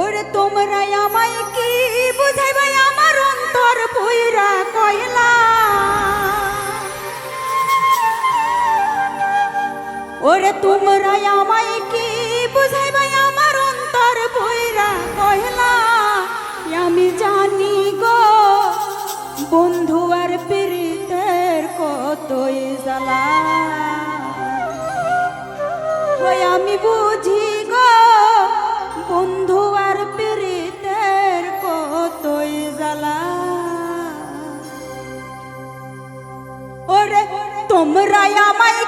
ওরে তোমরা আমায় কি বুঝাইবা আমার অন্তর পুইরা কয়লা। ওরে তোমরা আমায় কি বুঝাইবা আমার অন্তর পুইরা কয়লা। আমি জানি গো, বন্ধু আর পীড়িতের কতই জ্বালা। আমি বুঝি বন্ধু আর পীড়িতের কতই জ্বালা। ওরে তোমরা আমায়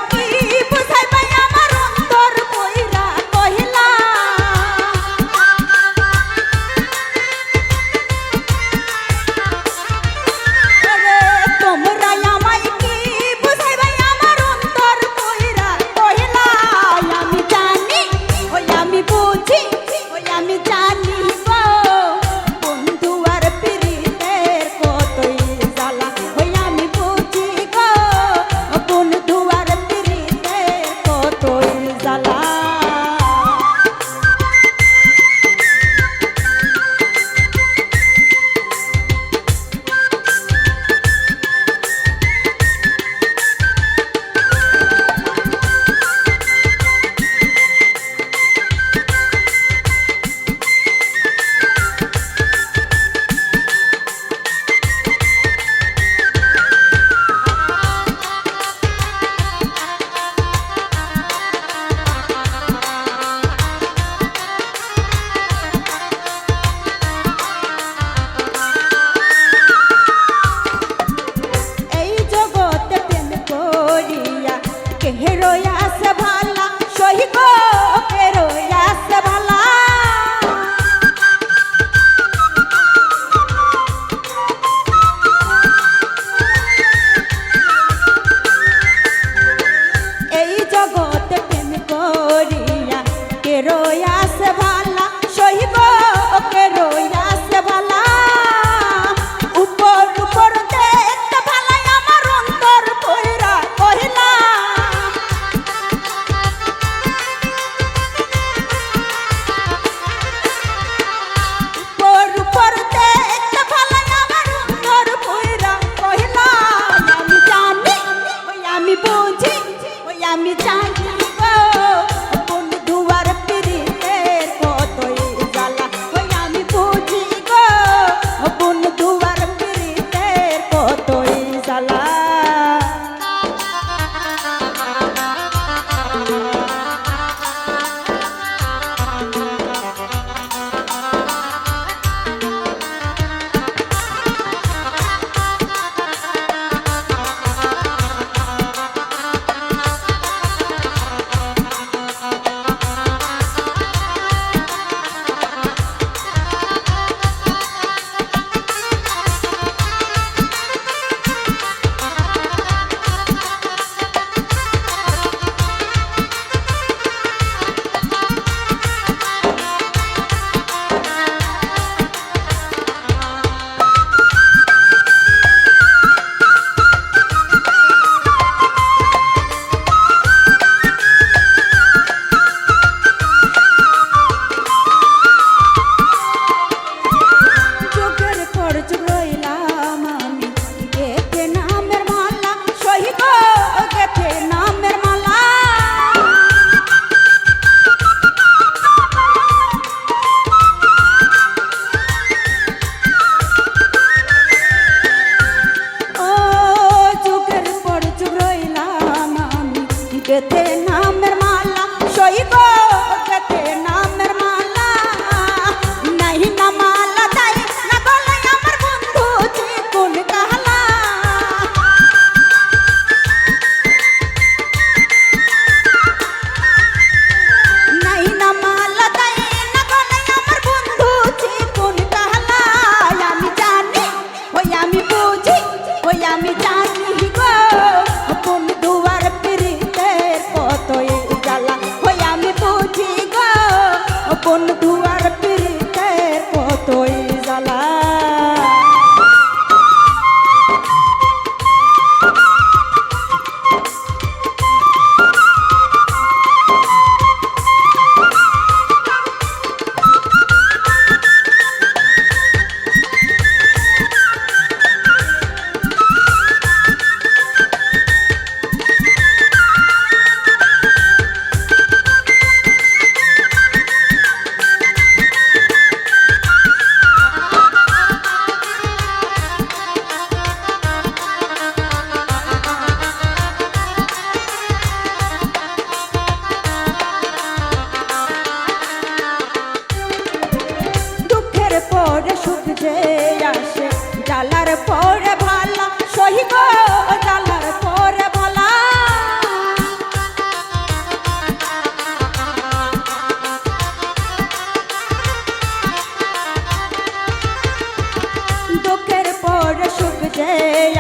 guerreiro e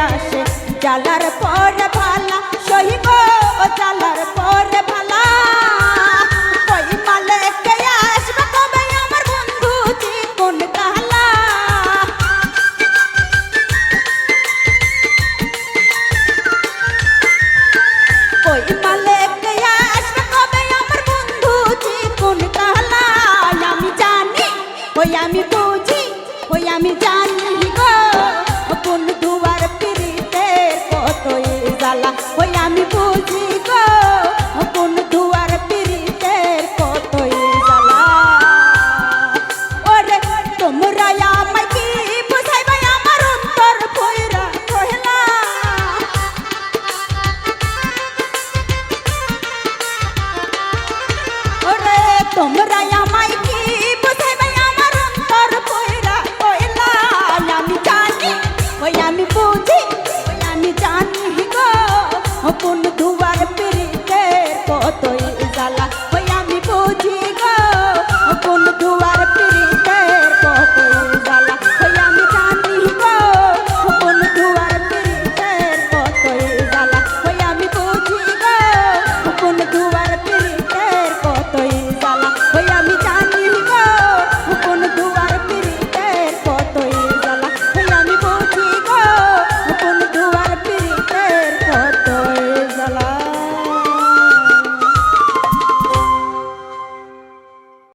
আসে। জ্বালার পরে ভালা সহিব জ্বালার পরে ভালা